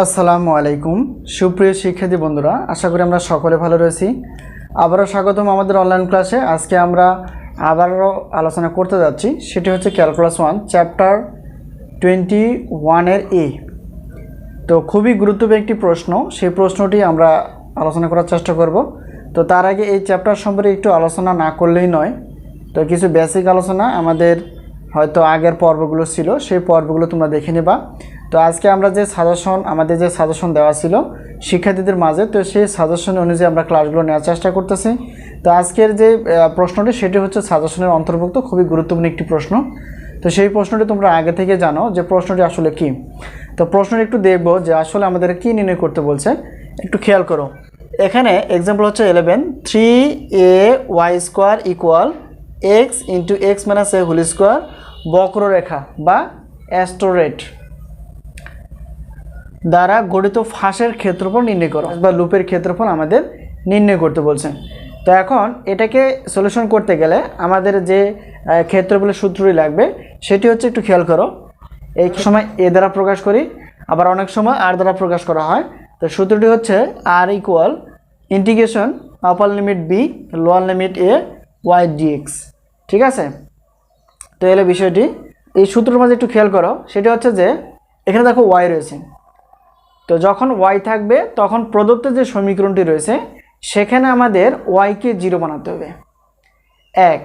আসসালামু আলাইকুম। সুপ্রিয় শিক্ষার্থী বন্ধুরা, আশা করি আমরা সকলে ভালো রয়েছি। আবারও স্বাগতম আমাদের অনলাইন ক্লাসে আজকে আমরা আবারও আলোচনা করতে যাচ্ছি। সেটি হচ্ছে ক্যালকুলাস ওয়ান চ্যাপ্টার টোয়েন্টি ওয়ানের এ তো খুবই গুরুত্বপূর্ণ একটি প্রশ্ন। সেই প্রশ্নটি আমরা আলোচনা করার চেষ্টা করব। তো তার আগে এই চ্যাপ্টার সম্পর্কে একটু আলোচনা না করলেই নয়। তো কিছু বেসিক আলোচনা আমাদের হয়তো আগের পর্বগুলো ছিল। সেই পর্বগুলো তোমরা দেখে নেবা। তো আজকে আমরা যে সাজেশন আমাদের যে সাজেশন দেওয়া ছিল শিক্ষার্থীদের মাঝে, তো সেই সাজেশন অনুযায়ী আমরা ক্লাসগুলো নেওয়ার চেষ্টা করতেছি। তো আজকের যে প্রশ্নটি সেটি হচ্ছে সাজেশনের অন্তর্ভুক্ত, খুবই গুরুত্বপূর্ণ একটি প্রশ্ন। তো সেই প্রশ্নটি তোমরা আগে থেকে জানো যে প্রশ্নটি আসলে কি। তো প্রশ্নটি একটু দেখব যে আসলে আমাদের কি নির্ণয় করতে বলছে। একটু খেয়াল করো। এখানে এক্সাম্পল হচ্ছে eleven three A Y square equal X into X minus A whole square বক্ররেখা বা অ্যাস্টোরেট দ্বারা গঠিত ফাঁসের ক্ষেত্রফল নির্ণয় করো, বা লুপের ক্ষেত্রফল আমাদের নির্ণয় করতে বলছেন। তো এখন এটাকে সলিউশন করতে গেলে আমাদের যে ক্ষেত্রফলের সূত্রটি লাগবে, সেটি হচ্ছে একটু খেয়াল করো। এই সময় এ দ্বারা প্রকাশ করি, আবার অনেক সময় আর দ্বারা প্রকাশ করা হয়। তো সূত্রটি হচ্ছে আর equal integration upper limit B lower limit A Y DX ঠিক আছে? তো এলে বিষয়টি, এই সূত্রের মাঝে একটু খেয়াল করো, সেটা হচ্ছে যে, এখানে দেখো ওয়াই রয়েছে। তো যখন ওয়াই থাকবে, তখন প্রদত্ত যে সমীকরণটি রয়েছে, সেখানে আমাদের ওয়াইকে জিরো বানাতে হবে। এক,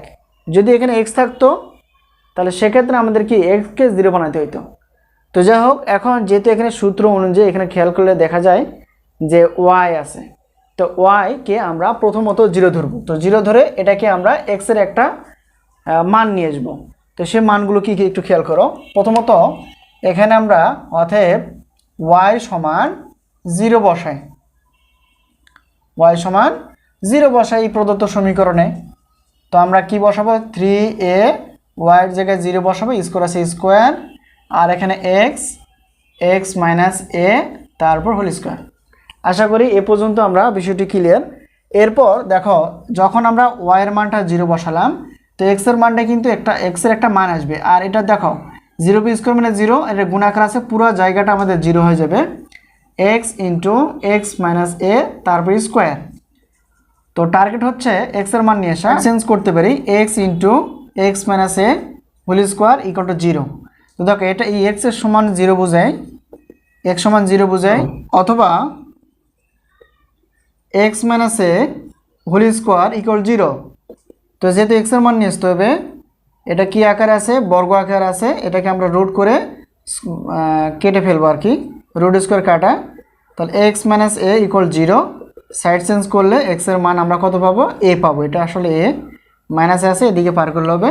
যদি এখানে এক্স থাকতো, তাহলে সেক্ষেত্রে আমাদের কি এক্সকে জিরো বানাতে হইতো। তো যাই হোক, এখন যেহেতু এখানে সূত্র অনুযায়ী এখানে খেয়াল করলে দেখা যায় যে ওয়াই আছে, তো ওয়াইকে আমরা প্রথমত জিরো ধরবো। তো জিরো ধরে এটাকে আমরা এক্সের একটা মান নিয়ে আসব। তো সেই মানগুলো কি একটু খেয়াল করো। প্রথমত, এখানে আমরা অতএব ওয়াই সমান জিরো বসাই ওয়াই সমান জিরো বসাই এই প্রদত্ত সমীকরণে। তো আমরা কি বসাবো? থ্রি এ ওয়াইয়ের জায়গায় জিরো বসাবো স্কোয়ার আছে স্কোয়ার আর এখানে এক্স এক্স মাইনাস এ তারপর হোল স্কোয়ার আশা করি এ পর্যন্ত আমরা বিষয়টি ক্লিয়ার এরপর দেখো, যখন আমরা ওয়াইয়ের মানটা জিরো বসালাম, তো এক্সের মানটা কিন্তু একটা এক্সের একটা মান আসবে। আর এটা দেখো জিরো বি স্কোয়ার মানে জিরো এটা গুণাকার আছে, পুরো জায়গাটা আমাদের জিরো হয়ে যাবে। X into X minus A তারপর স্কোয়ার তো টার্গেট হচ্ছে এক্সের মান নিয়ে আসা। চেঞ্জ করতে পারি X into X minus A whole square equal to zero তো দেখো, এটা এই এক্সের সমান জিরো বোঝায়। এক্স সমান জিরো বোঝায়। অথবা X minus A whole square equal zero তো যেহেতু এক্সের মান নিয়ে আসতে হবে এটা কি আকারে আছে? বর্গ আকার আছে। এটাকে আমরা রুট করে কেটে ফেলব আর কি। রুট স্কোয়ার কাটা। তাহলে X minus A equal zero side change করলে এক্সের মান আমরা কত পাবো? এ পাবো। এটা আসলে এ মাইনাসে আছে, এদিকে পার করলে হবে।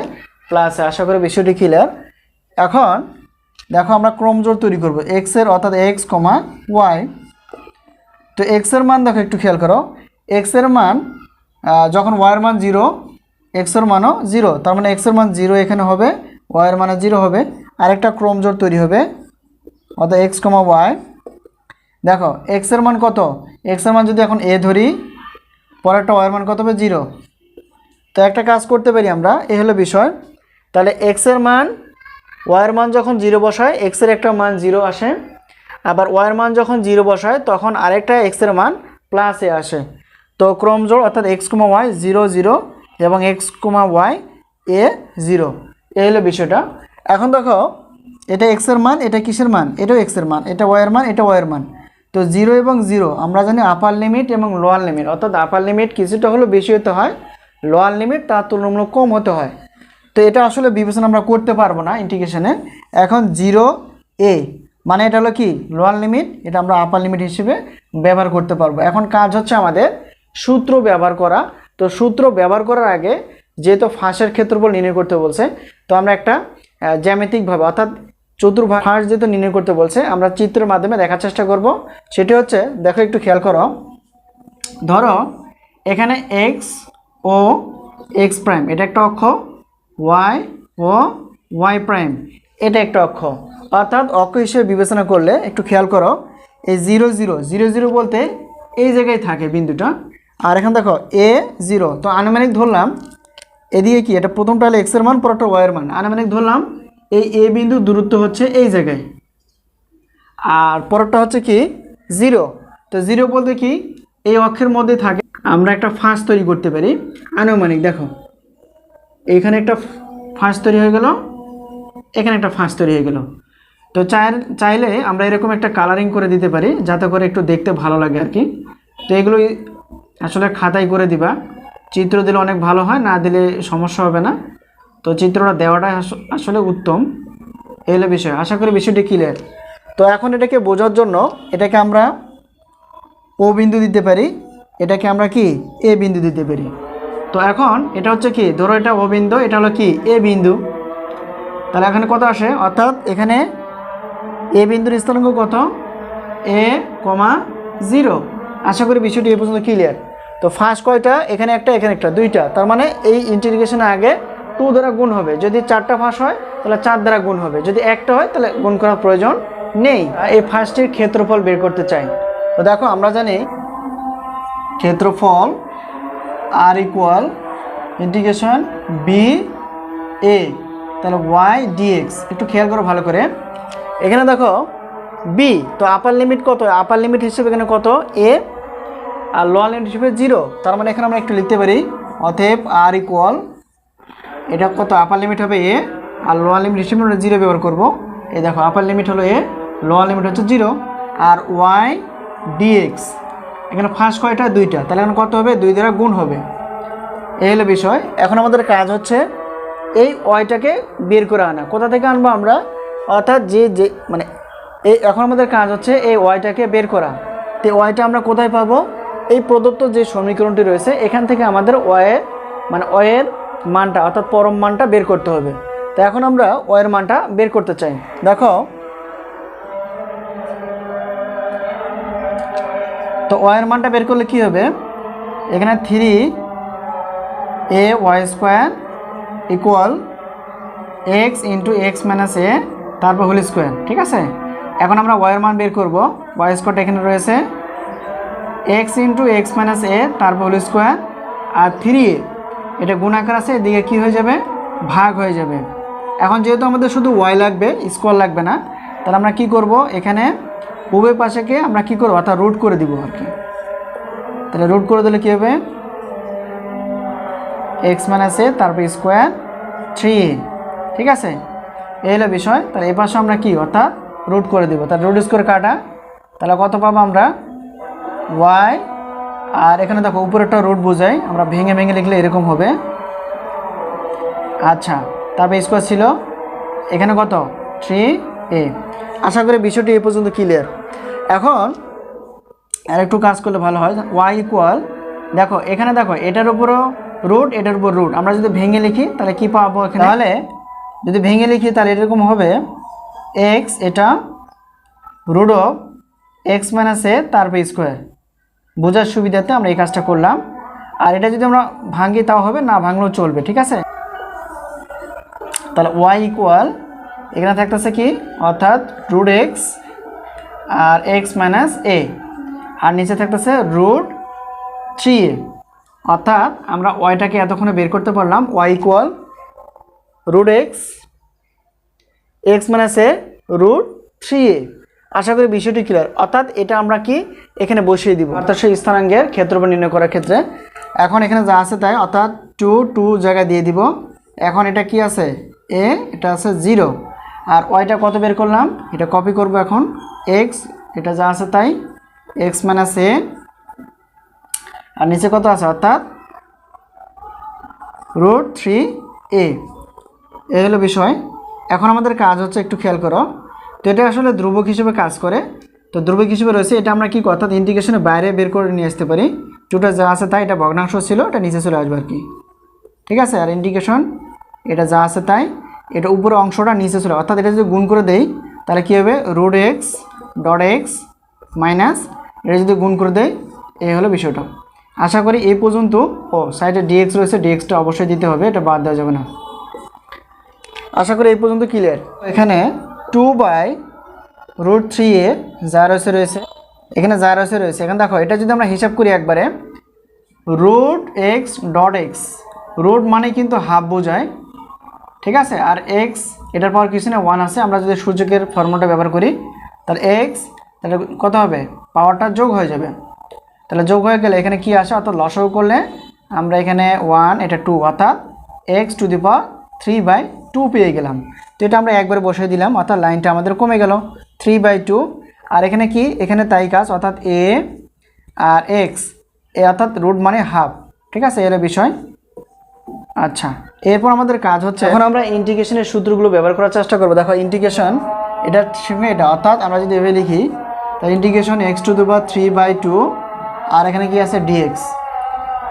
প্লাসে আশা করি বিষয়টি ক্লিয়ার এখন, দেখো আমরা ক্রমজোর তৈরি করব। এক্সের অর্থাৎ এক্স কমা ওয়াই তো এক্সের মান দেখো একটু খেয়াল করো। এক্সের মান যখন ওয়াইয়ের মান জিরো এক্সের মানও জিরো তার মানে এক্সের মান জিরো এখানে হবে ওয়াইয়ের মানে জিরো হবে, আরেকটা ক্রমজোর তৈরি হবে, অর্থাৎ এক্স কমা ওয়াই দেখো এক্সের মান কত? এক্সের মান যদি এখন এ ধরি, পরেরটা ওয়াইয়ের মান কত হবে? জিরো তো একটা কাজ করতে পারি আমরা, এ হলো বিষয়, তাহলে এক্সের মান ওয়াইয়ের মান যখন জিরো বসায় এক্সের একটা মান জিরো আসে, আবার ওয়াইয়ের মান যখন জিরো বসায়, তখন আরেকটা এক্সের মান প্লাসে আসে। তো ক্রমজোড় অর্থাৎ X comma Y zero zero এবং X comma Y A zero এই হলো বিষয়টা। এখন দেখো, এটা এক্সের মান, এটা কিসের মান? এটাও এক্সের মান। এটা ওয়াইয়ের মান, এটা ওয়াইয়ের মান। তো জিরো এবং জিরো আমরা জানি আপার লিমিট এবং লোয়ার লিমিট অর্থাৎ আপার লিমিট কিছুটা হলেও বেশি হতে হয় লোয়ার লিমিট তার তুলনামূলক কম হতে হয়। তো এটা আসলে বিবেচনা আমরা করতে পারব না ইন্টিগ্রেশনে এখন জিরো এ মানে এটা হলো কি? লোয়ার লিমিট এটা আমরা আপার লিমিট হিসেবে ব্যবহার করতে পারব। এখন কাজ হচ্ছে আমাদের সূত্র ব্যবহার করা। তো সূত্র ব্যবহার করার আগে যেহেতু ফাঁসের ক্ষেত্রফল নির্ণয় করতে বলছে, তো আমরা একটা জ্যামিতিকভাবে, অর্থাৎ চতুর্ভাগ ফাঁস যেহেতু নির্ণয় করতে বলছে, আমরা চিত্রের মাধ্যমে দেখার চেষ্টা করব। সেটি হচ্ছে, দেখো একটু খেয়াল করো। ধরো, এখানে এক্স ও এক্স প্রাইম এটা একটা অক্ষ ওয়াই ও ওয়াই প্রাইম এটা একটা অক্ষ। অর্থাৎ অক্ষ হিসেবে বিবেচনা করলে, একটু খেয়াল করো, এই জিরো জিরো জিরো জিরো বলতে এই জায়গায় থাকে বিন্দুটা। আর এখন দেখো এ জিরো তো আনুমানিক ধরলাম, এদিকে কি, এটা প্রথমটা হলো এক্সের মান পরটা ওয়াইয়ের মান। আনুমানিক ধরলাম, এই এ বিন্দু দূরত্ব হচ্ছে এই জায়গায়। আর পরেরটা হচ্ছে কি জিরো তো জিরো বলতে কি, এই অক্ষের মধ্যে থাকে, আমরা একটা ফাঁস তৈরি করতে পারি। আনুমানিক, দেখো এইখানে একটা ফাঁস তৈরি হয়ে গেল, এখানে একটা ফাঁস তৈরি হয়ে গেল। তো চাই চাইলে আমরা এরকম একটা কালারিং করে দিতে পারি, যাতে করে একটু দেখতে ভালো লাগে আর কি। তো এগুলো আসলে খাতায় করে দিবা। চিত্র দিলে অনেক ভালো হয়, না দিলে সমস্যা হবে না। তো চিত্রটা দেওয়াটাই আস- আসলে উত্তম। এই হলো বিষয়, আশা করি বিষয়টি ক্লিয়ার তো এখন এটাকে বোঝার জন্য এটাকে আমরা ও বিন্দু দিতে পারি, এটাকে আমরা কি? এ বিন্দু দিতে পারি। তো এখন এটা হচ্ছে কি? ধরো এটা ও বিন্দু, এটা হলো কি? এ বিন্দু। তাহলে এখানে কত আসে? অর্থাৎ এখানে এ বিন্দুর স্থানাঙ্ক কত? এ কমা জিরো। আশা করি বিষয়টি এ পর্যন্ত ক্লিয়ার তো ফার্স্ট কয়টা? এখানে একটা এখানে একটা, দুইটা। তার মানে এই ইন্টিগ্রেশনের আগে টু দ্বারা গুণ হবে। যদি চারটা ফাঁস হয়, তাহলে চার দ্বারা গুণ হবে। যদি একটা হয়, তাহলে গুণ করার প্রয়োজন নেই। এই ফার্স্টের ক্ষেত্রফল বের করতে চাই। তো দেখো, আমরা জানি ক্ষেত্রফল আর ইকুয়াল ইন্টিগ্রেশন বি এ তাহলে ওয়াই ডিএক্স একটু খেয়াল করো ভালো করে। এখানে দেখো বি তো আপার লিমিট কত? আপার লিমিট হিসেবে এখানে কত? এ আর লোয়ার লিমিট হিসেবে জিরো তার মানে এখানে আমরা একটু লিখতে পারি অতএব আর ইকুয়াল এটা কত? আপার লিমিট হবে এ আর লোয়ার লিমিট হিসেবে আমরা জিরো ব্যবহার করব। এই দেখো আপার লিমিট হলো এ লোয়ার লিমিট হচ্ছে জিরো আর ওয়াই ডিএক্স এখানে ফার্স্ট কয়টা? দুইটা। তাহলে এখানে কত হবে? দুই দ্বারা গুণ হবে। এই হলো বিষয়। এখন আমাদের কাজ হচ্ছে এই ওয়াইটাকে বের করে আনা। কোথা থেকে আনব আমরা? অর্থাৎ যে যে মানে এই, এখন আমাদের কাজ হচ্ছে এই ওয়াইটাকে বের করা। তো ওয়াইটা আমরা কোথায় পাবো? এই প্রদত্ত যে সমীকরণটি রয়েছে, এখান থেকে আমাদের ওয়ের মানে ওয়ের মানটা, অর্থাৎ পরম মানটা বের করতে হবে। তো এখন আমরা ওয়ের মানটা বের করতে চাই। দেখো, তো ওয়ের মানটা বের করলে কি হবে? এখানে three A Y square equal X into X minus A তারপর হোল স্কোয়ার ঠিক আছে? এখন আমরা ওয়াইয়ের মান বের করব। ওয়াই স্কোয়ারটা এখানে রয়েছে X into X minus A তারপর হোল স্কোয়ার আর থ্রি এ এটা গুণাকার আছে, এদিকে কী হয়ে যাবে? ভাগ হয়ে যাবে। এখন যেহেতু আমাদের শুধু ওয়াই লাগবে স্কোয়ার লাগবে না, তাহলে আমরা কি করব? এখানে উভয় পাশেকে আমরা কি করব? অর্থাৎ রুট করে দিব আর কি। তাহলে রুট করে দিলে কী হবে? এক্স মাইনাস এ তারপর স্কোয়ার থ্রি ঠিক আছে? এই হলো বিষয়। তাহলে এই পাশে আমরা কি? অর্থাৎ রুট করে দেবো। তাহলে রুট স্কোয়ার কাটা। তাহলে কত পাবো আমরা? ওয়াই আর এখানে দেখো উপরেরটা রুট বোঝাই আমরা ভেঙে ভেঙে লিখলে এরকম হবে। আচ্ছা তারপরে স্কোয়ার ছিল। এখানে কত? থ্রি এ আশা করি বিষয়টি এ পর্যন্ত ক্লিয়ার এখন আর একটু কাজ করলে ভালো হয়। ওয়াই ইকুয়াল দেখো এখানে দেখো এটার উপরও রুট এটার উপর রুট আমরা যদি ভেঙে লিখি তাহলে কি পাবো এখানে? তাহলে যদি ভেঙে লিখি তাহলে এরকম হবে। এক্স এটা root of X minus A তারপর স্কোয়ার বোঝার সুবিধাতে আমরা এই কাজটা করলাম। আর এটা যদি আমরা ভাঙি তাও হবে, না ভাঙলেও চলবে, ঠিক আছে? তাহলে ওয়াই ইকুয়াল এখানে থাকতেছে কি? অর্থাৎ রুট এক্স আর এক্স মাইনাস এ আর নিচে থাকতেছে রুট থ্রি এ অর্থাৎ আমরা ওয়াইটাকে এতক্ষণে বের করতে পারলাম Y equal root X X minus A root three A আশা করি বিষয়টি ক্লিয়ার অর্থাৎ এটা আমরা কি এখানে বসিয়ে দিব। অর্থাৎ সেই স্থানাঙ্গের ক্ষেত্রফল নির্ণয় করার ক্ষেত্রে। এখন এখানে যা আছে তাই, অর্থাৎ টু টু জায়গায় দিয়ে দিব। এখন এটা কি আছে? এ এটা আছে জিরো আর ওয়াইটা কত বের করলাম? এটা কপি করব এখন। এক্স এটা যা আছে তাই এক্স মাইনাস এ আর নিচে কত আছে? অর্থাৎ রুট থ্রি এ এই হলো বিষয়। এখন আমাদের কাজ হচ্ছে একটু খেয়াল করো। তো এটা আসলে ধ্রুবক হিসেবে কাজ করে। তো ধ্রুবক হিসেবে রয়েছে, এটা আমরা কি অর্থাৎ ইন্টিগ্রেশনের বাইরে বের করে নিয়ে আসতে পারি। টুটা যা আছে তাই, এটা ভগ্নাংশ ছিল, এটা নিচে চলে আসবে আর কি। ঠিক আছে? আর ইন্টিগ্রেশন এটা যা আছে তাই, এটা উপরে অংশটা নিচে চলে, অর্থাৎ এটা যদি গুণ করে দেই, তাহলে কী হবে? Root X dot X minus এটা যদি গুণ করে দেয় এই হলো বিষয়টা। আশা করি এই পর্যন্ত, ও সাইডে ডিএক্স রয়েছে ডিএক্সটা অবশ্যই দিতে হবে, এটা বাদ দেওয়া যাবে না। আশা করি এই পর্যন্ত ক্লিয়ার এখানে two by root three A যা রয়েছে রয়েছে, এখানে যা রয়েছে রয়েছে, এখানে দেখো, এটা যদি আমরা হিসাব করি একবারে root X dot X root মানে কিন্তু হাফ বোঝায়, ঠিক আছে? আর এক্স এটার পর কিছু না ওয়ান আছে, আমরা যদি সূর্যকের ফর্মুলাটা ব্যবহার করি, তাহলে এক্স তাহলে কত হবে? পাওয়ারটা যোগ হয়ে যাবে। তাহলে যোগ হয়ে গেলে এখানে কি আসে? অর্থাৎ লসও করলে আমরা এখানে ওয়ান এটা টু অর্থাৎ X to the power three by two পেয়ে গেলাম। তো এটা আমরা একবারে বসিয়ে দিলাম, অর্থাৎ লাইনটা আমাদের কমে গেল। থ্রি বাই টু আর এখানে কি? এখানে তাই কাজ, অর্থাৎ এ আর এক্স এ অর্থাৎ রুট মানে হাফ ঠিক আছে? এর বিষয়। আচ্ছা এরপর আমাদের কাজ হচ্ছে এখন আমরা ইন্টিগ্রেশনের সূত্রগুলো ব্যবহার করার চেষ্টা করব। দেখো ইন্টিগ্রেশন এটার সঙ্গে এটা অর্থাৎ আমরা যদি এভাবে লিখি, তাহলে ইন্টিগ্রেশন এক্স টু দুবার থ্রি বাই টু আর এখানে কি আছে? ডিএক্স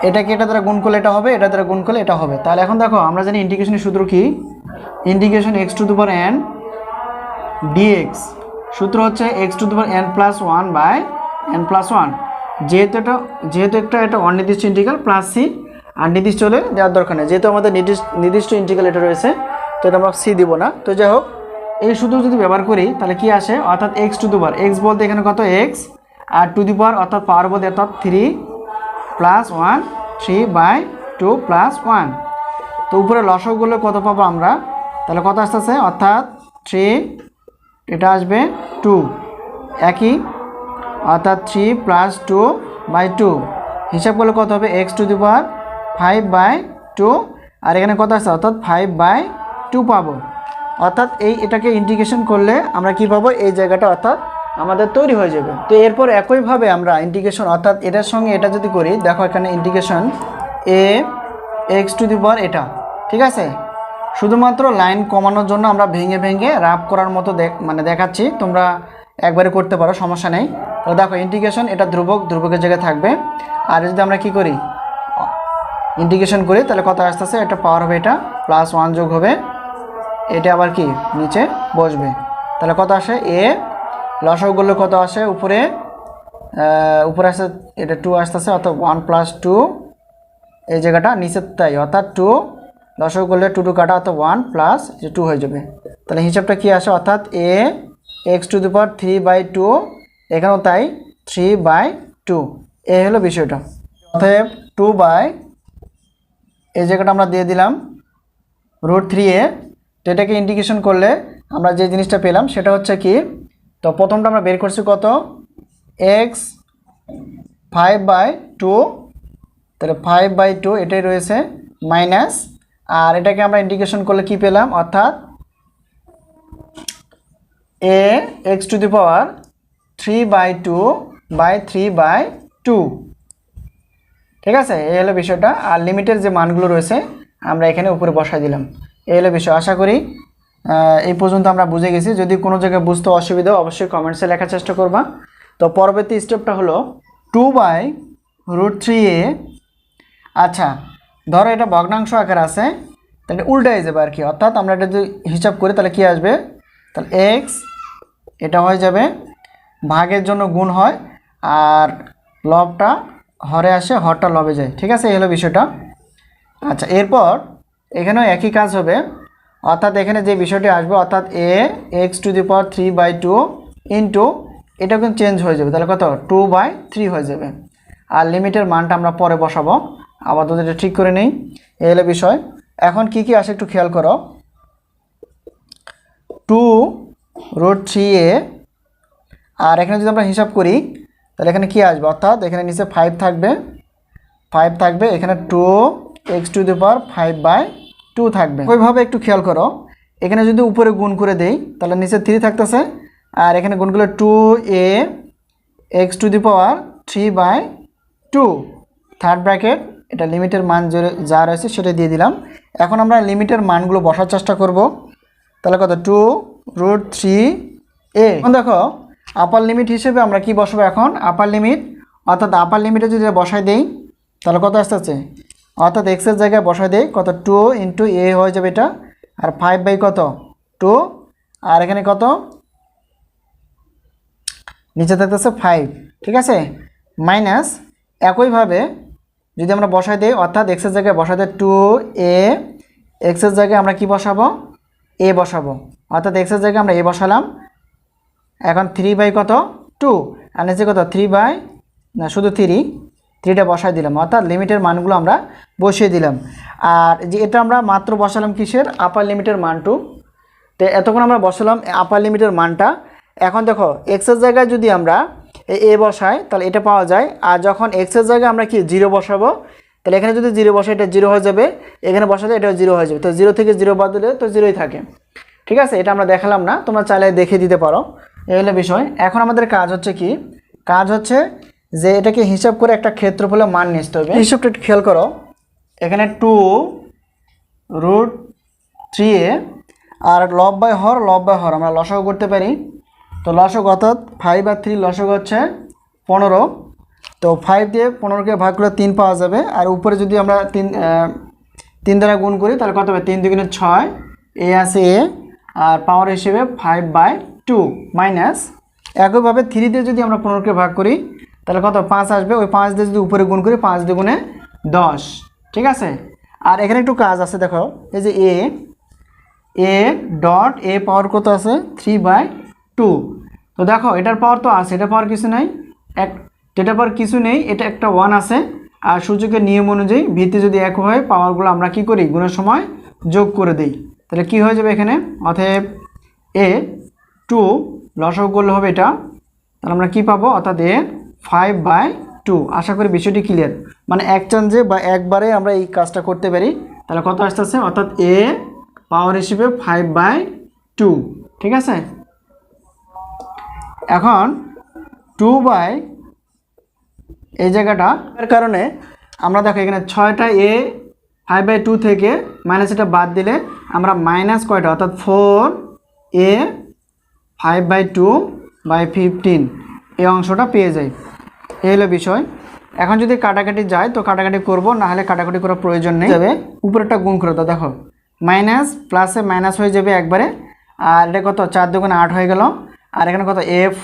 এটাকে এটা দ্বারা গুণ করলে এটা হবে? এটা দ্বারা গুণ করলে এটা হবে। তাহলে এখন দেখো, আমরা জানি ইন্টিগ্রেশনের সূত্র কি? ইন্টিগ্রেশন এক্স টু দুবার এন ডিএক্স সূত্র হচ্ছে এক্স টু দুবার N plus one by N plus one যেহেতু এটা, যেহেতু একটা এটা অনির্দিষ্ট ইন্টিগ্রাল প্লাস সি আর নির্দিষ্ট হলে দেওয়ার দরকার নেই। যেহেতু আমাদের নির্দিষ্ট নির্দিষ্ট ইন্টিগ্রাল এটা রয়েছে, তো এটা আমরা সি দিব না। তো যাই হোক, এই সূত্র যদি ব্যবহার করি, তাহলে কি আসে? অর্থাৎ এক্স টু দুবার এক্স বলতে এখানে কত? এক্স আর টু দি পাওয়ার অর্থাৎ পাওয়ার বলতে অর্থাৎ three plus one three by two plus one তো উপরে লসকগুলো কত পাবো আমরা? তাহলে কত আসতেছে অর্থাৎ থ্রি এটা আসবে টু একই? অর্থাৎ three plus two by two হিসাব করলে কত হবে? X to the power five by two আর এখানে কত আসছে? অর্থাৎ ফাইভ বাই টু পাবো। অর্থাৎ এই এটাকে ইন্টিগ্রেশন করলে আমরা কি পাবো? এই জায়গাটা অর্থাৎ আমাদের তৈরি হয়ে যাবে। তো এরপর একইভাবে আমরা ইন্টিগ্রেশন অর্থাৎ এটার সঙ্গে এটা যদি করি, দেখো এখানে integration A X to the power এটা ঠিক আছে? শুধুমাত্র লাইন কমানোর জন্য আমরা ভেঙে ভেঙে রাপ করার মতো মানে দেখাচ্ছি, তোমরা একবারে করতে পারো, সমস্যা নেই। তো দেখো ইন্টিগ্রেশন এটা ধ্রুবক, ধ্রুবকের জায়গায় থাকবে। আর যদি আমরা কি করি? ইন্টিগ্রেশন করি, তাহলে কত আসতেছে? এটা পাওয়ার হবে এটা প্লাস ওয়ান যোগ হবে। এটা আবার কি? নিচে বসবে। তাহলে কত আসে? এ লসকগুলো কত আসে? উপরে উপরে আসে, এটা টু আসতেছে, অর্থাৎ ওয়ান প্লাস টু এই জায়গাটা নিচে তাই, অর্থাৎ টু দশক করলে টু টু কাটা, অর্থাৎ ওয়ান প্লাস যে টু হয়ে যাবে। তাহলে হিসাবটা কি আসে? অর্থাৎ A X to the power three by two এখানেও তাই থ্রি বাই টু এ হলো বিষয়টা। অতএব টু বাই এই জায়গাটা আমরা দিয়ে দিলাম রুট থ্রি এ এটাকে ইন্ডিকেশন করলে আমরা যে জিনিসটা পেলাম, সেটা হচ্ছে কি, তো প্রথমটা আমরা বের করছি কত? এক্স ফাইভ বাই টু তাহলে ফাইভ বাই টু এটাই রয়েছে মাইনাস আর এটাকে আমরা ইন্ডিকেশন করলে কি পেলাম? অর্থাৎ A X to the power three by two by three by two ঠিক আছে? এই হলো বিষয়টা। আর লিমিটের যে মানগুলো রয়েছে, আমরা এখানে উপরে বসাই দিলাম। এই হলো বিষয়। আশা করি এই পর্যন্ত আমরা বুঝে গেছি। যদি কোনো জায়গায় বুঝতে অসুবিধা অবশ্যই কমেন্টসে লেখার চেষ্টা করবা। তো পরবর্তী স্টেপটা হলো two by root three A আচ্ছা ধরো এটা ভগ্নাংশ আকার আছে, তাহলে উল্টাই যাবে আর কি। অর্থাৎ আমরা এটা যদি হিসাব করি, তাহলে কি আসবে? তাহলে এক্স এটা হয়ে যাবে, ভাগের জন্য গুণ হয়, আর লবটা হরে আসে, হরটা লবে যায়। ঠিক আছে, এই হলো বিষয়টা। আচ্ছা এরপর এখানেও একই কাজ হবে। অর্থাৎ এখানে যে বিষয়টি আসবে, অর্থাৎ A X to the power three by two into এটা কিন্তু চেঞ্জ হয়ে যাবে। তাহলে কত? টু বাই থ্রি হয়ে যাবে। আর লিমিটের মানটা আমরা পরে বসাবো। আপাতত এটা ঠিক করে নেই। এই হলো বিষয়। এখন কি কি আসে একটু খেয়াল করো। Two root three A. আর এখানে যদি আমরা হিসাব করি, তাহলে এখানে কি আসবে? অর্থাৎ এখানে নিচে ফাইভ থাকবে। ফাইভ থাকবে, এখানে two X to the power five by two থাকবে। ওইভাবে একটু খেয়াল করো। এখানে যদি উপরে গুণ করে দেই, তাহলে নিচে থ্রি থাকতেছে। আর এখানে গুণ করলে two a x to the power three by two third bracket এটা লিমিটের মান যে- রয়েছে সেটা দিয়ে দিলাম। এখন আমরা লিমিটের মানগুলো বসার চেষ্টা করব। তাহলে কত? টু রুট থ্রি এ এখন দেখো আপার লিমিট হিসেবে আমরা কি বসবো এখন? আপার লিমিট অর্থাৎ আপার লিমিটে যদি বসাই দেই, তাহলে কত আসতেছে অর্থাৎ এক্সের জায়গায় বসাই দেই, কত? টু ইন্টু এ হয়ে যাবে এটা। আর ফাইভ বাই কত? টু আর এখানে কত? নিচে থাকতেছে ফাইভ ঠিক আছে? মাইনাস একইভাবে যদি আমরা বসাই দিই, অর্থাৎ এক্সের জায়গায় বসাই দিই টু এ এক্সের জায়গায় আমরা কি বসাবো? এ বসাবো। অর্থাৎ এক্সের জায়গায় আমরা এ বসালাম। এখন থ্রি বাই কত? টু আর নিচে কত? থ্রি বাই না, শুধু থ্রি থ্রিটা বসাই দিলাম। অর্থাৎ লিমিটের মানগুলো আমরা বসিয়ে দিলাম। আর যে এটা আমরা মাত্র বসালাম কিসের? আপার লিমিটের মান টু তো এতক্ষণ আমরা বসালাম আপার লিমিটের মানটা। এখন দেখো এক্সের জায়গায় যদি আমরা এ বসায়, তাহলে এটা পাওয়া যায়। আর যখন এক্সের জায়গায় আমরা কি জিরো বসাবো? তাহলে এখানে যদি জিরো বসাই এটা জিরো হয়ে যাবে। এখানে বসালে এটা জিরো হয়ে যাবে। তো জিরো থেকে জিরো বাদ দিলে তো জিরোই থাকে। ঠিক আছে? এটা আমরা দেখালাম না। তোমরা চাইলে দেখে দিতে পারো। এই হলো বিষয়। এখন আমাদের কাজ হচ্ছে কি? কাজ হচ্ছে যে এটাকে হিসাব করে একটা ক্ষেত্রফলের মান নিতে হবে। হিসাবটা একটু খেয়াল করো। এখানে টু রুট থ্রি এ আর লব বাই হর লব বাই হর। আমরা লসক করতে পারি। তো লসক অর্থাৎ ফাইভ আর থ্রি লসক হচ্ছে পনেরো। তো ফাইভ দিয়ে পনেরোকে ভাগ করলে তিন পাওয়া যাবে। আর উপরে যদি আমরা তিন তিন দ্বারা গুণ করি, তাহলে কত হবে? তিন দুগুণে ছয়, এ আছে এ, আর পাওয়ার হিসেবে ফাইভ বাই টু মাইনাস একইভাবে থ্রি দিয়ে যদি আমরা পনেরোকে ভাগ করি, তাহলে কত? পাঁচ আসবে। ওই পাঁচ দিয়ে যদি উপরে গুণ করি, পাঁচ দুগুণে দশ। ঠিক আছে? আর এখানে একটু কাজ আছে, দেখো। এই যে এ এ ডট এ পাওয়ার কত আছে? Three by two. তো দেখো, এটার পাওয়ার তো আছে, এটা পাওয়ার কিছু নাই। এক এটার পাওয়ার কিছু নেই, এটা একটা ওয়ান আছে। আর সূচকের নিয়ম অনুযায়ী ভিত্তি যদি এক হয় পাওয়ারগুলো আমরা কি করি? গুণের সময় যোগ করে দিই। তাহলে কি হয়ে যাবে এখানে? অতএব এ টু লসক করলে হবে এটা। তাহলে আমরা কি পাবো? অর্থাৎ এ ফাইভ বাই টু আশা করি বিষয়টি ক্লিয়ার মানে এক চান্সে বা একবারে আমরা এই কাজটা করতে পারি। তাহলে কত আসতেছে? অর্থাৎ এ পাওয়ার হিসেবে ফাইভ বাই টু ঠিক আছে? এখন টু বাই এই জায়গাটা এর কারণে আমরা দেখো এখানে ছয়টা এ ফাইভ বাই টু থেকে মাইনাস এটা বাদ দিলে আমরা মাইনাস কয়টা? অর্থাৎ four a five by two by fifteen এই অংশটা পেয়ে যাই। এই হলো বিষয়। এখন যদি কাটাকাটি যায় তো কাটাকাটি করব না হলে কাটাকাটি করার প্রয়োজন নেই। যাবে। উপরেরটা গুণ করে দাও দেখো। মাইনাস প্লাসে মাইনাস হয়ে যাবে একবারে। আর এটা কত? চার দুগুণে আট হয়ে গেল। আর এখানে কত? এফ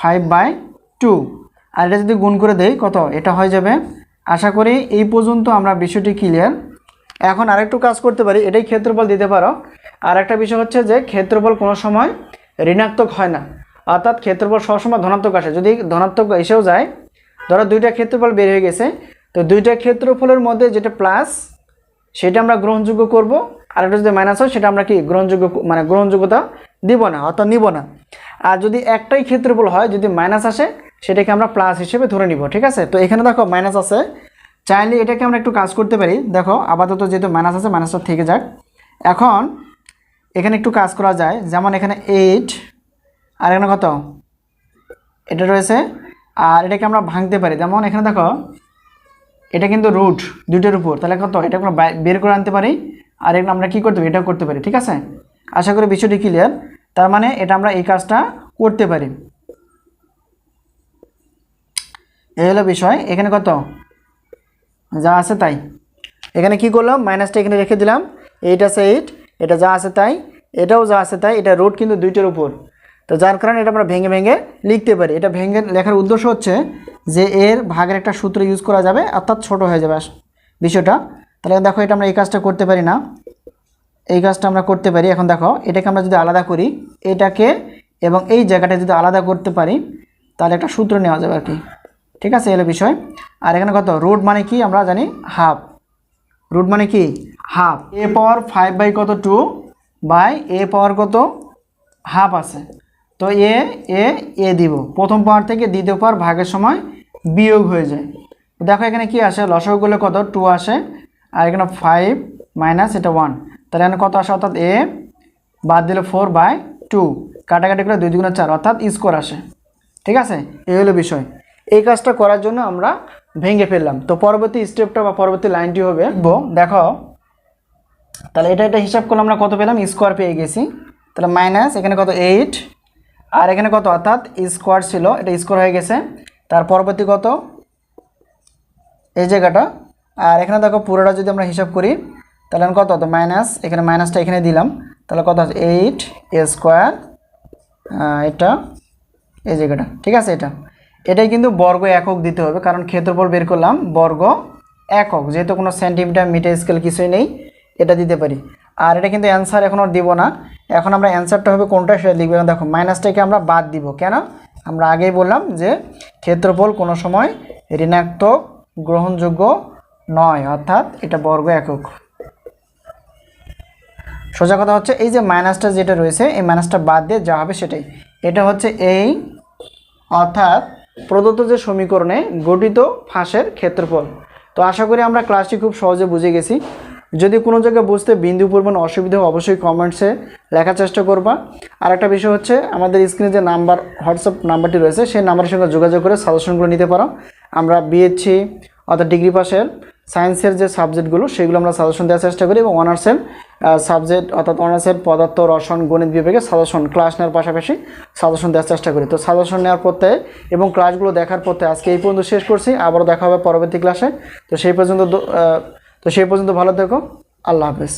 ফাইভ বাই টু আর এটা যদি গুণ করে দেই, কত? এটা হয়ে যাবে, আশা করি এই পর্যন্ত আমরা বিষয়টি ক্লিয়ার এখন আরেকটু কাজ করতে পারি, এটাই ক্ষেত্রফল দিতে পারো। আর একটা বিষয় হচ্ছে যে, ক্ষেত্রফল কোনো সময় ঋণাত্মক হয় না। অর্থাৎ ক্ষেত্রফল সবসময় ধনাত্মক আসে। যদি ধনাত্মক এসেও যায়, ধরো দুইটা ক্ষেত্রফল বের হয়ে গেছে, তো দুইটা ক্ষেত্রফলের মধ্যে যেটা প্লাস সেটা আমরা গ্রহণযোগ্য করব। আর একটা যদি মাইনাস হয়, সেটা আমরা কি গ্রহণযোগ্য মানে গ্রহণযোগ্যতা দিব না, অর্থাৎ নিব না। আর যদি একটাই ক্ষেত্রফল হয়, যদি মাইনাস আসে, সেটাকে আমরা প্লাস হিসেবে ধরে নিব, ঠিক আছে? তো এখানে দেখো মাইনাস আছে। চাইলে এটাকে আমরা একটু কাজ করতে পারি। দেখো, আপাতত যেহেতু মাইনাস আছে মাইনাসটা থেকে যাক। এখন এখানে একটু কাজ করা যায়। যেমন এখানে এইট আর এখানে কত? এটা রয়েছে। আর এটাকে আমরা ভাঙতে পারি। যেমন এখানে দেখো, এটা কিন্তু রুট দুইটার উপর। তাহলে কত? এটা আমরা বের করে আনতে পারি। আর এখানে আমরা কী করতে পারি? এটাও করতে পারি, ঠিক আছে? আশা করি বিষয়টি ক্লিয়ার তার মানে এটা আমরা এই কাজটা করতে পারি। এই হলো বিষয়। এখানে কত? যা আছে তাই। এখানে কি করলাম? মাইনাসটা এখানে রেখে দিলাম। এইট আছে এইট এটা যা আছে তাই। এটাও যা আছে তাই। এটা রোড কিন্তু দুইটার উপর। তো যার কারণে এটা আমরা ভেঙে ভেঙে লিখতে পারি। এটা ভেঙে লেখার উদ্দেশ্য হচ্ছে যে এর ভাগের একটা সূত্র ইউজ করা যাবে, অর্থাৎ ছোট হয়ে যাবে বিষয়টা। তাহলে দেখো এটা আমরা এই কাজটা করতে পারি না। এই কাজটা আমরা করতে পারি। এখন দেখো, এটাকে আমরা যদি আলাদা করি, এটাকে এবং এই জায়গাটা যদি আলাদা করতে পারি, তাহলে একটা সূত্র নেওয়া যাবে আর কি ঠিক আছে এলো বিষয়। আর এখানে কত? রুট মানে কি? আমরা জানি হাফ। রুট মানে কি? Half. A power five by কত টু? বাই এ পাওয়ার কত? হাফ আছে। তো এ এ এ দিব। প্রথম পাওয়ার থেকে দ্বিতীয় পাওয়ার ভাগের সময় বিয়োগ হয়ে যায়। দেখো এখানে কি আসে? লসক করলে কত? টু আসে। আর এখানে ফাইভ মাইনাস এটা ওয়ান। তাহলে এখানে কত আসে? অর্থাৎ এ বাদ দিলে ফোর বাই টু কাটাকাটি করে দুই দুগুণে চার, অর্থাৎ স্কোর আসে। ঠিক আছে? এই হলো বিষয়। এই কাজটা করার জন্য আমরা ভেঙে ফেললাম। তো পরবর্তী স্টেপটা বা পরবর্তী লাইনটি হবে দেখো। তাহলে এটা এটা হিসাব করলে আমরা কত পেলাম? স্কোয়ার পেয়ে গেছি। তাহলে মাইনাস এখানে কত? এইট আর এখানে কত? অর্থাৎ স্কোয়ার ছিল। এটা স্কোয়ার হয়ে গেছে। তার পরবর্তী কত? এই জায়গাটা। আর এখানে দেখো পুরোটা যদি আমরা হিসাব করি তাহলে এখন কত? তো মাইনাস এখানে মাইনাসটা এখানে দিলাম। তাহলে কত আছে এইট এ স্কোয়ার এটা, এই জায়গাটা ঠিক আছে এটা? এটাই কিন্তু বর্গ একক দিতে হবে, কারণ ক্ষেত্রফল বের করলাম, বর্গ একক যেহেতু কোনো সেন্টিমিটার মিটার স্কেল কিছুই নেই, এটা দিতে পারি। আর এটা কিন্তু অ্যান্সার এখন আর দিব না। এখন আমরা অ্যান্সারটা হবে কোনটা সেটা লিখবে? দেখো মাইনাসটাকে আমরা বাদ দিব। কেন? আমরা আগেই বললাম যে ক্ষেত্রফল কোনো সময় ঋণাত্মক গ্রহণযোগ্য নয়, অর্থাৎ এটা বর্গ একক সোজা কথা হচ্ছে এই যে মাইনাসটা যেটা রয়েছে, এই মাইনাসটা বাদ দিয়ে যা হবে সেটাই। এটা হচ্ছে এই, অর্থাৎ প্রদত্ত যে সমীকরণে গঠিত ফাঁসের ক্ষেত্রফল। তো আশা করি আমরা ক্লাসটি খুব সহজে বুঝে গেছি। যদি কোনো জায়গায় বুঝতে বিন্দু পরিমাণ অসুবিধা অবশ্যই কমেন্টসে লেখার চেষ্টা করবা। আর একটা বিষয় হচ্ছে, আমাদের স্ক্রিনে যে নাম্বার হোয়াটসঅ্যাপ নাম্বারটি রয়েছে, সেই নাম্বারের সঙ্গে যোগাযোগ করে সাজেশনগুলো নিতে পারো। আমরা বিএসসি অর্থাৎ ডিগ্রি পাশের সায়েন্সের যে সাবজেক্টগুলো, সেগুলো আমরা সাজেশন দেওয়ার চেষ্টা করি এবং অনার্সের সাবজেক্ট অর্থাৎ অনার্সের পদার্থ রসন গণিত বিভাগে সাজেশন ক্লাস নেওয়ার পাশাপাশি সাজেশন দেওয়ার চেষ্টা করি। তো সাজেশন নেওয়ার পথে এবং ক্লাসগুলো দেখার পথে আজকে এই পর্যন্ত শেষ করছি, আবারও দেখা হবে পরবর্তী ক্লাসে তো সেই পর্যন্ত তো সেই পর্যন্ত ভালো থেকো, আল্লাহ হাফেজ।